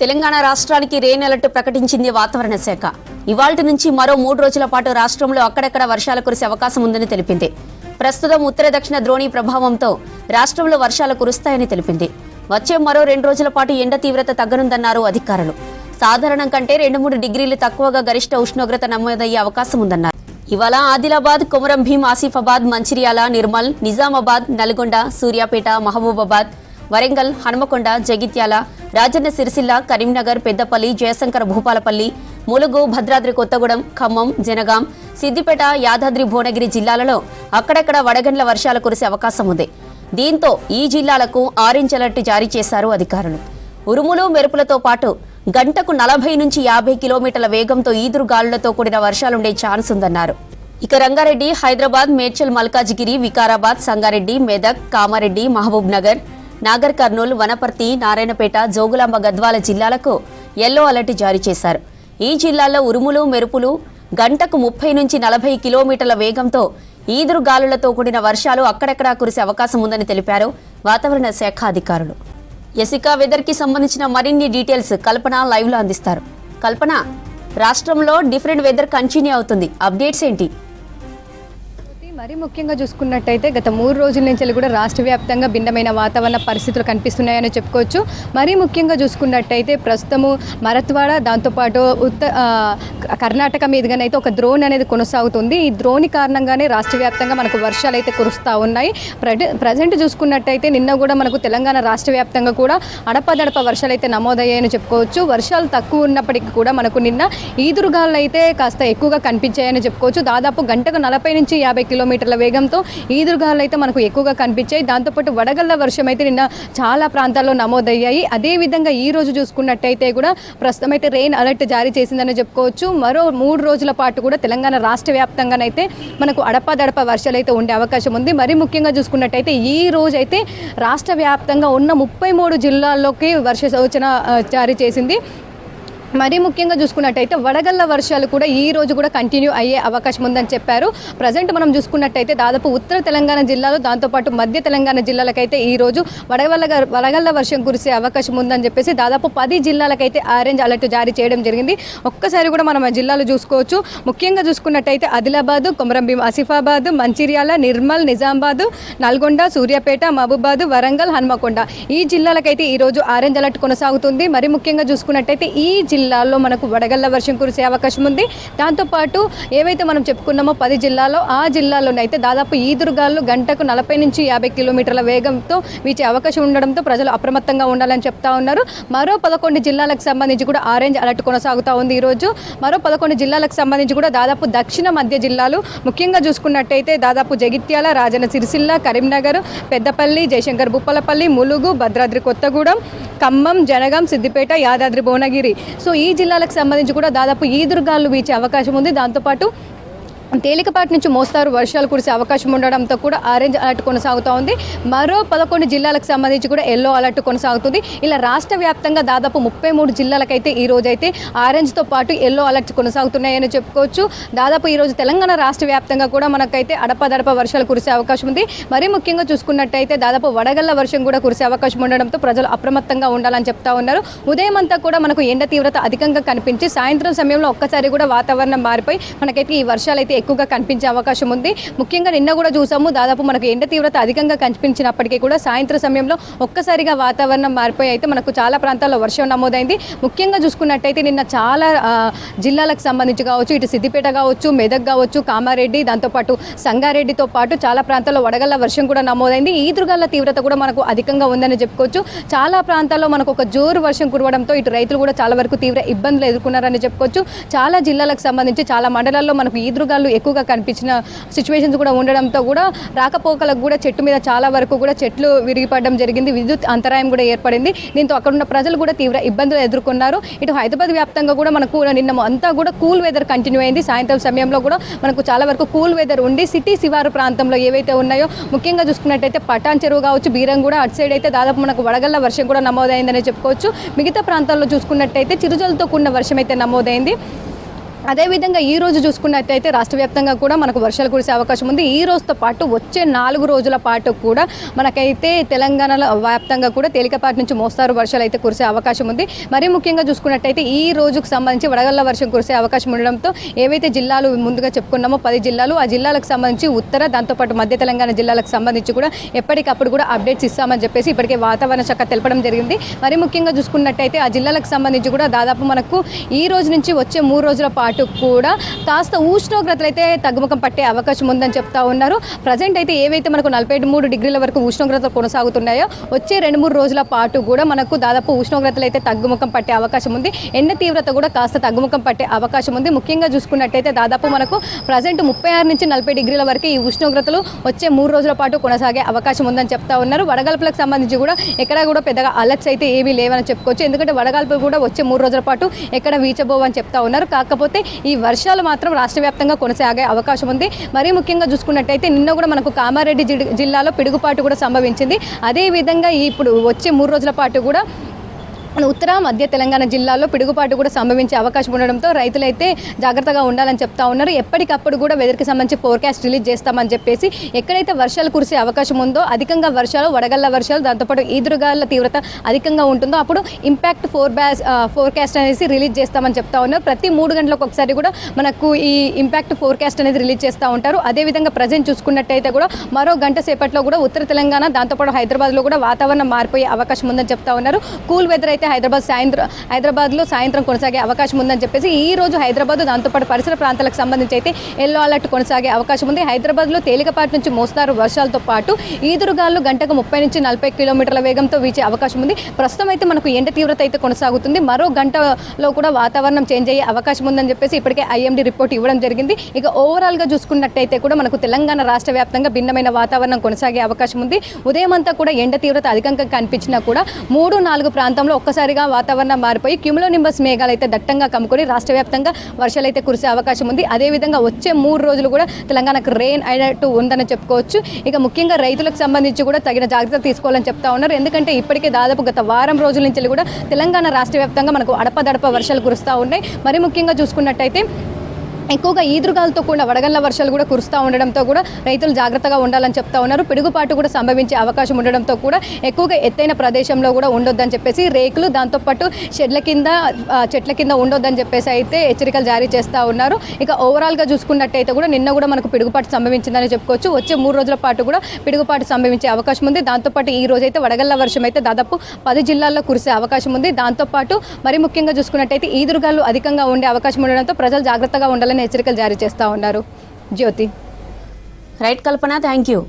తెలంగాణ రాష్ట్రానికి rain alert ప్రకటించింది వాతావరణ శాఖ. ఇవాల్టి నుంచి మరో మూడు రోజుల పాటు రాష్ట్రంలో అక్కడక్కడ వర్షాలు కురిసే అవకాశం ఉందని తెలిపింది. ప్రస్తుతం ఉత్తర దక్షిణ ద్రోణి ప్రభావంతో రాష్ట్రంలో వర్షాలు కురుస్తాయని తెలిపింది. వచ్చే మరో రెండు రోజుల పాటు ఎండ తీవ్రత తగ్గనుందన్నారు అధికారులు. సాధారణం కంటే రెండు మూడు డిగ్రీలు తక్కువగా గరిష్ట ఉష్ణోగ్రత నమోదయ్యే అవకాశం ఉందన్నారు. ఇవాళ ఆదిలాబాద్ కొమరం భీం ఆసిఫాబాద్ మంచిర్యాల నిర్మల్ నిజామాబాద్ నల్గొండ సూర్యాపేట మహబూబాబాద్ వరంగల్ హనుమకొండ జగిత్యాల రాజన్న సిరిసిల్ల కరీంనగర్ పెద్దపల్లి జయశంకర్ భూపాలపల్లి ములుగు భద్రాద్రి కొత్తగూడెం ఖమ్మం జనగాం సిద్దిపేట యాదాద్రి భువనగిరి జిల్లాలలో అక్కడక్కడ వడగండ్ల వర్షాలు కురిసే అవకాశం ఉంది. దీంతో ఈ జిల్లాలకు ఆరెంజ్ అలర్ట్ జారీ చేశారు అధికారులు. ఉరుములు మెరుపులతో పాటు గంటకు నలభై నుంచి యాభై కిలోమీటర్ల వేగంతో ఈదురు గాలులతో కూడిన వర్షాలుండే ఛాన్స్ ఉందన్నారు. ఇక రంగారెడ్డి హైదరాబాద్ మేడ్చల్ మల్కాజిగిరి వికారాబాద్ సంగారెడ్డి మెదక్ కామారెడ్డి మహబూబ్ నగర్ నాగర్ కర్నూలు వనపర్తి నారాయణపేట జోగులాంబ గద్వాల జిల్లాలకు ఎల్లో అలర్ట్ జారీ చేశారు. ఈ జిల్లాల్లో ఉరుములు మెరుపులు గంటకు ముప్పై నుంచి నలభై కిలోమీటర్ల వేగంతో ఈదురు గాలులతో కూడిన వర్షాలు అక్కడక్కడా కురిసే అవకాశం ఉందని తెలిపారు వాతావరణ శాఖ అధికారులు. ఎసికా వెదర్కి సంబంధించిన మరిన్ని డీటెయిల్స్ కల్పన లైవ్లో అందిస్తారు. కల్పన రాష్ట్రంలో డిఫరెంట్ వెదర్ కంటిన్యూ అవుతుంది. అప్డేట్స్ ఏంటి? మరి ముఖ్యంగా చూసుకున్నట్టయితే గత మూడు రోజుల నుంచి కూడా రాష్ట్ర వ్యాప్తంగా భిన్నమైన వాతావరణ పరిస్థితులు కనిపిస్తున్నాయని చెప్పుకోవచ్చు. మరీ ముఖ్యంగా చూసుకున్నట్టయితే ప్రస్తుతము మరత్వాడ దాంతోపాటు ఉత్త కర్ణాటక మీదుగానైతే ఒక ద్రోణి అనేది కొనసాగుతుంది. ఈ ద్రోణి కారణంగానే రాష్ట్ర వ్యాప్తంగా మనకు వర్షాలు అయితే కురుస్తూ ఉన్నాయి. ప్రజెంట్ చూసుకున్నట్టయితే నిన్న కూడా మనకు తెలంగాణ రాష్ట్ర వ్యాప్తంగా కూడా అడపదడప వర్షాలు అయితే నమోదయ్యాయని చెప్పుకోవచ్చు. వర్షాలు తక్కువ ఉన్నప్పటికీ కూడా మనకు నిన్న ఈదురుగాలు అయితే కాస్త ఎక్కువగా కనిపించాయని చెప్పుకోవచ్చు. దాదాపు గంటకు నలభై నుంచి యాభై కిలోమీటర్ల వేగంతో ఈదురుగాలు అయితే మనకు ఎక్కువగా కనిపించాయి. దాంతోపాటు వడగళ్ళ వర్షం అయితే నిన్న చాలా ప్రాంతాల్లో నమోదయ్యాయి. అదేవిధంగా ఈ రోజు చూసుకున్నట్టయితే కూడా ప్రస్తుతం అయితే రెయిన్ అలర్ట్ జారీ చేసిందని చెప్పుకోవచ్చు. మరో మూడు రోజుల పాటు కూడా తెలంగాణ రాష్ట్ర వ్యాప్తంగానైతే మనకు అడపాదడప వర్షాలు అయితే ఉండే అవకాశం ఉంది. మరి ముఖ్యంగా చూసుకున్నట్టయితే ఈ రోజు అయితే రాష్ట్ర వ్యాప్తంగా ఉన్న ముప్పై మూడు జిల్లాల్లోకి వర్ష సూచన జారీ చేసింది. మరీ ముఖ్యంగా చూసుకున్నట్టయితే వడగళ్ళ వర్షాలు కూడా ఈ రోజు కూడా కంటిన్యూ అయ్యే అవకాశం ఉందని చెప్పారు. ప్రజెంట్ మనం చూసుకున్నట్టయితే దాదాపు ఉత్తర తెలంగాణ జిల్లాలో దాంతోపాటు మధ్య తెలంగాణ జిల్లాలకైతే ఈ రోజు వడగళ్ళ వడగళ్ళ వర్షం కురిసే అవకాశం ఉందని చెప్పేసి దాదాపు పది జిల్లాలకైతే ఆరెంజ్ అలర్ట్ జారీ చేయడం జరిగింది. ఒక్కసారి కూడా మనం ఆ జిల్లాలు చూసుకోవచ్చు. ముఖ్యంగా చూసుకున్నట్టయితే ఆదిలాబాద్ కొమరంభీం ఆసిఫాబాద్ మంచిర్యాల నిర్మల్ నిజామాబాద్ నల్గొండ సూర్యాపేట మహబూబాద్ వరంగల్ హన్మకొండ ఈ జిల్లాలకైతే ఈ రోజు ఆరెంజ్ అలర్ట్ కొనసాగుతుంది. మరి ముఖ్యంగా చూసుకున్నట్టయితే ఈ జిల్లా జిల్లాల్లో మనకు వడగళ్ళ వర్షం కురిసే అవకాశం ఉంది. దాంతోపాటు ఏవైతే మనం చెప్పుకున్నామో పది జిల్లాలో ఆ జిల్లాలోనైతే దాదాపు ఈదురుగాలు గంటకు నలభై నుంచి యాభై కిలోమీటర్ల వేగంతో వీచే అవకాశం ఉండడంతో ప్రజలు అప్రమత్తంగా ఉండాలని చెప్తా ఉన్నారు. మరో పదకొండు జిల్లాలకు సంబంధించి కూడా ఆరెంజ్ అలర్ట్ కొనసాగుతూ ఉంది ఈరోజు. మరో పదకొండు జిల్లాలకు సంబంధించి కూడా దాదాపు దక్షిణ మధ్య జిల్లాలు ముఖ్యంగా చూసుకున్నట్టయితే దాదాపు జగిత్యాల రాజన్న సిరిసిల్ల కరీంనగర్ పెద్దపల్లి జయశంకర్ భూపాలపల్లి ములుగు భద్రాద్రి కొత్తగూడెం ఖమ్మం జనగాం సిద్దిపేట యాదాద్రి భువనగిరి. సో సో ఈ జిల్లాలకు సంబంధించి కూడా దాదాపు ఈదురుగాలు వీచే అవకాశం ఉంది. దాంతోపాటు తేలికపాటి నుంచి మోస్తారు వర్షాలు కురిసే అవకాశం ఉండడంతో కూడా ఆరెంజ్ అలర్ట్ కొనసాగుతూ ఉంది. మరో పదకొండు జిల్లాలకు సంబంధించి కూడా ఎల్లో అలర్ట్ కొనసాగుతుంది. ఇలా రాష్ట్ర వ్యాప్తంగా దాదాపు ముప్పై మూడు జిల్లాలకైతే ఈ రోజైతే ఆరెంజ్తో పాటు ఎల్లో అలర్ట్ కొనసాగుతున్నాయని చెప్పుకోవచ్చు. దాదాపు ఈ రోజు తెలంగాణ రాష్ట్ర వ్యాప్తంగా కూడా మనకైతే అడపదడప వర్షాలు కురిసే అవకాశం ఉంది. మరీ ముఖ్యంగా చూసుకున్నట్టయితే దాదాపు వడగళ్ళ వర్షం కూడా కురిసే అవకాశం ఉండడంతో ప్రజలు అప్రమత్తంగా ఉండాలని చెప్తా ఉన్నారు. ఉదయం అంతా కూడా మనకు ఎండ తీవ్రత అధికంగా కనిపించి సాయంత్రం సమయంలో ఒక్కసారి కూడా వాతావరణం మారిపోయి మనకైతే ఈ వర్షాలు అయితే ఎక్కువగా కనిపించే అవకాశం ఉంది. ముఖ్యంగా నిన్న కూడా చూసాము దాదాపు మనకు ఎండ తీవ్రత అధికంగా కనిపించినప్పటికీ కూడా సాయంత్రం సమయంలో ఒక్కసారిగా వాతావరణం మారిపోయి అయితే మనకు చాలా ప్రాంతాల్లో వర్షం నమోదైంది. ముఖ్యంగా చూసుకున్నట్టయితే నిన్న చాలా జిల్లాలకు సంబంధించి కావచ్చు ఇటు సిద్దిపేట కావచ్చు మెదక్ కావచ్చు కామారెడ్డి దాంతోపాటు సంగారెడ్డితో పాటు చాలా ప్రాంతాల్లో వడగళ్ళ వర్షం కూడా నమోదైంది. ఈదురుగల్ల తీవ్రత కూడా మనకు అధికంగా ఉందని చెప్పుకోవచ్చు. చాలా ప్రాంతాల్లో మనకు ఒక జోరు వర్షం కురవడంతో ఇటు రైతులు కూడా చాలా వరకు తీవ్ర ఇబ్బందులు ఎదుర్కొన్నారని చెప్పుకోవచ్చు. చాలా జిల్లాలకు సంబంధించి చాలా మండలాల్లో మనకు ఈదురుగాలు ఎక్కువగా కనిపించిన సిచ్యువేషన్స్ కూడా ఉండడంతో కూడా రాకపోకలకు కూడా చెట్టు మీద చాలా వరకు కూడా చెట్లు విరిగిపడడం జరిగింది. విద్యుత్ అంతరాయం కూడా ఏర్పడింది. దీంతో అక్కడ ఉన్న ప్రజలు కూడా తీవ్ర ఇబ్బందులు ఎదుర్కొన్నారు. ఇటు హైదరాబాద్ వ్యాప్తంగా కూడా మనకు నిన్న అంతా కూడా కూల్ వెదర్ కంటిన్యూ అయింది. సాయంత్రం సమయంలో కూడా మనకు చాలా వరకు కూల్ వెదర్ ఉండి సిటీ శివారు ప్రాంతంలో ఏవైతే ఉన్నాయో ముఖ్యంగా చూసుకున్నట్టయితే పటాన్ చెరువు కావచ్చు బీరం కూడా అటు సైడ్ అయితే దాదాపు మనకు వడగళ్ళ వర్షం కూడా నమోదైందని చెప్పుకోవచ్చు. మిగతా ప్రాంతాల్లో చూసుకున్నట్టయితే చిరుజలతో కూడిన వర్షం అయితే నమోదైంది. అదేవిధంగా ఈ రోజు చూసుకున్నట్టయితే రాష్ట్ర వ్యాప్తంగా కూడా మనకు వర్షాలు కురిసే అవకాశం ఉంది. ఈ రోజుతో పాటు వచ్చే నాలుగు రోజుల పాటు కూడా మనకైతే తెలంగాణలో వ్యాప్తంగా కూడా తేలికపాటి నుంచి మోస్తారు వర్షాలు అయితే కురిసే అవకాశం ఉంది. మరి ముఖ్యంగా చూసుకున్నట్టయితే ఈ రోజుకు సంబంధించి వడగళ్ళ వర్షం కురిసే అవకాశం ఉండడంతో ఏవైతే జిల్లాలు ముందుగా చెప్పుకున్నామో పది జిల్లాలు ఆ జిల్లాలకు సంబంధించి ఉత్తర దాంతోపాటు మధ్య తెలంగాణ జిల్లాలకు సంబంధించి కూడా ఎప్పటికప్పుడు కూడా అప్డేట్స్ ఇస్తామని చెప్పేసి ఇప్పటికే వాతావరణ శాఖ తెలపడం జరిగింది. మరి ముఖ్యంగా చూసుకున్నట్టయితే ఆ జిల్లాలకు సంబంధించి కూడా దాదాపు మనకు ఈ రోజు నుంచి వచ్చే మూడు రోజుల పాటు కూడా కాస్త ఉష్ణోగ్రతలు అయితే తగ్గుముఖం పట్టే అవకాశం ఉందని చెప్తా ఉన్నారు. ప్రజెంట్ అయితే ఏవైతే మనకు నలభై మూడు డిగ్రీల వరకు ఉష్ణోగ్రతలు కొనసాగుతున్నాయో వచ్చే రెండు మూడు రోజుల పాటు కూడా మనకు దాదాపు ఉష్ణోగ్రతలు అయితే తగ్గుముఖం పట్టే అవకాశం ఉంది. ఎండ తీవ్రత కూడా కాస్త తగ్గుముఖం పట్టే అవకాశం ఉంది. ముఖ్యంగా చూసుకున్నట్టయితే దాదాపు మనకు ప్రజెంట్ ముప్పై ఆరు నుంచి నలభై డిగ్రీల వరకు ఈ ఉష్ణోగ్రతలు వచ్చే మూడు రోజుల పాటు కొనసాగే అవకాశం ఉందని చెప్తా ఉన్నారు. వడగాల్పులకు సంబంధించి కూడా ఎక్కడా కూడా పెద్దగా అలర్ట్స్ అయితే ఏమీ లేవని చెప్పుకోవచ్చు. ఎందుకంటే వడగాల్పులు కూడా వచ్చే మూడు రోజుల పాటు ఎక్కడ వీచబోవని చెప్తా ఉన్నారు. కాకపోతే ఈ వర్షాలు మాత్రం రాష్ట్ర వ్యాప్తంగా కొనసాగే అవకాశం ఉంది. మరీ ముఖ్యంగా చూసుకున్నట్టయితే నిన్న కూడా మనకు కామారెడ్డి జిల్లాలో పిడుగుపాటు కూడా సంభవించింది. అదేవిధంగా ఇప్పుడు వచ్చే మూడు రోజుల పాటు కూడా ఉత్తర మధ్య తెలంగాణ జిల్లాల్లో పిడుగుపాటు కూడా సంభవించే అవకాశం ఉండడంతో రైతులైతే జాగ్రత్తగా ఉండాలని చెప్తా ఉన్నారు. ఎప్పటికప్పుడు కూడా వెదర్కి సంబంధించి ఫోర్కాస్ట్ రిలీజ్ చేస్తామని చెప్పేసి ఎక్కడైతే వర్షాలు కురిసే అవకాశం ఉందో అధికంగా వర్షాలు వడగళ్ళ వర్షాలు దాంతోపాటు ఈదురుగాల తీవ్రత అధికంగా ఉంటుందో అప్పుడు ఇంపాక్ట్ ఫోర్ బ్యాస్ ఫోర్కాస్ట్ అనేసి రిలీజ్ చేస్తామని చెప్తా ఉన్నారు. ప్రతి మూడు గంటలకు ఒకసారి కూడా మనకు ఈ ఇంపాక్ట్ ఫోర్కాస్ట్ అనేది రిలీజ్ చేస్తూ ఉంటారు. అదేవిధంగా ప్రజెంట్ చూసుకున్నట్టయితే కూడా మరో గంట సేపట్లో కూడా ఉత్తర తెలంగాణ దాంతోపాటు హైదరాబాద్లో కూడా వాతావరణం మారిపోయే అవకాశం ఉందని చెప్తా ఉన్నారు. కూల్ వెదర్ అయితే హైదరాబాద్ సాయంత్రం హైదరాబాద్లో సాయంత్రం కొనసాగే అవకాశం ఉందని చెప్పేసి ఈ రోజు హైదరాబాద్ దాంతోపాటు పరిసర ప్రాంతాలకు సంబంధించి అయితే ఎల్లో అలర్ట్ కొనసాగే అవకాశం ఉంది. హైదరాబాద్లో తేలికపాటి నుంచి మోస్తారు వర్షాలతో పాటు ఈదురుగాలు గంటకు ముప్పై నుంచి నలభై కిలోమీటర్ల వేగంతో వీచే అవకాశం ఉంది. ప్రస్తుతం అయితే మనకు ఎండ తీవ్రత అయితే కొనసాగుతుంది. మరో గంటలో కూడా వాతావరణం చేంజ్ అయ్యే అవకాశం ఉందని చెప్పేసి ఇప్పటికే ఐఎండీ రిపోర్ట్ ఇవ్వడం జరిగింది. ఇక ఓవరాల్గా చూసుకున్నట్టయితే కూడా మనకు తెలంగాణ రాష్ట్ర వ్యాప్తంగా భిన్నమైన వాతావరణం కొనసాగే అవకాశం ఉంది. ఉదయం అంతా కూడా ఎండ తీవ్రత అధికంగా కనిపించినా కూడా మూడు నాలుగు ప్రాంతంలో ఒక్కసారిగా వాతావరణం మారిపోయి క్యూములో నింబస్ మేఘాలు అయితే దట్టంగా కమ్ముకొని రాష్ట్ర వ్యాప్తంగా వర్షాలు అయితే కురిసే అవకాశం ఉంది. అదేవిధంగా వచ్చే మూడు రోజులు కూడా తెలంగాణకు రెయిన్ అయినట్టు ఉందని చెప్పుకోవచ్చు. ఇక ముఖ్యంగా రైతులకు సంబంధించి కూడా తగిన జాగ్రత్త తీసుకోవాలని చెప్తా ఉన్నారు. ఎందుకంటే ఇప్పటికే దాదాపు గత వారం రోజుల నుంచి కూడా తెలంగాణ రాష్ట్ర వ్యాప్తంగా మనకు అడపదడప వర్షాలు కురుస్తూ ఉన్నాయి. మరి ముఖ్యంగా చూసుకున్నట్టయితే ఎక్కువగా ఈదురుగాలతో కూడిన వడగళ్ళ వర్షాలు కూడా కురుస్తూ ఉండడంతో కూడా రైతులు జాగ్రత్తగా ఉండాలని చెప్తా ఉన్నారు. పిడుగుపాటు కూడా సంభవించే అవకాశం ఉండడంతో కూడా ఎక్కువగా ఎత్తైన ప్రదేశంలో కూడా ఉండొద్దని చెప్పేసి రేకులు దాంతోపాటు షెడ్ల కింద చెట్ల కింద ఉండొద్దని చెప్పేసి అయితే హెచ్చరికలు జారీ చేస్తూ ఉన్నారు. ఇక ఓవరాల్గా చూసుకున్నట్టయితే కూడా నిన్న కూడా మనకు పిడుగుపాటు సంభవించిందని చెప్పుకోవచ్చు. వచ్చే మూడు రోజుల పాటు కూడా పిడుగుపాటు సంభవించే అవకాశం ఉంది. దాంతోపాటు ఈ రోజు అయితే వడగళ్ళ వర్షం అయితే దాదాపు పది జిల్లాల్లో కురిసే అవకాశం ఉంది. దాంతోపాటు మరి ముఖ్యంగా చూసుకున్నట్టయితే ఈదురుగాలు అధికంగా ఉండే అవకాశం ఉండడంతో ప్రజలు జాగ్రత్తగా ఉండాలని హెచ్చరికలు జారీ చేస్తూ ఉన్నారు. Jyothi. Right Kalpana thank you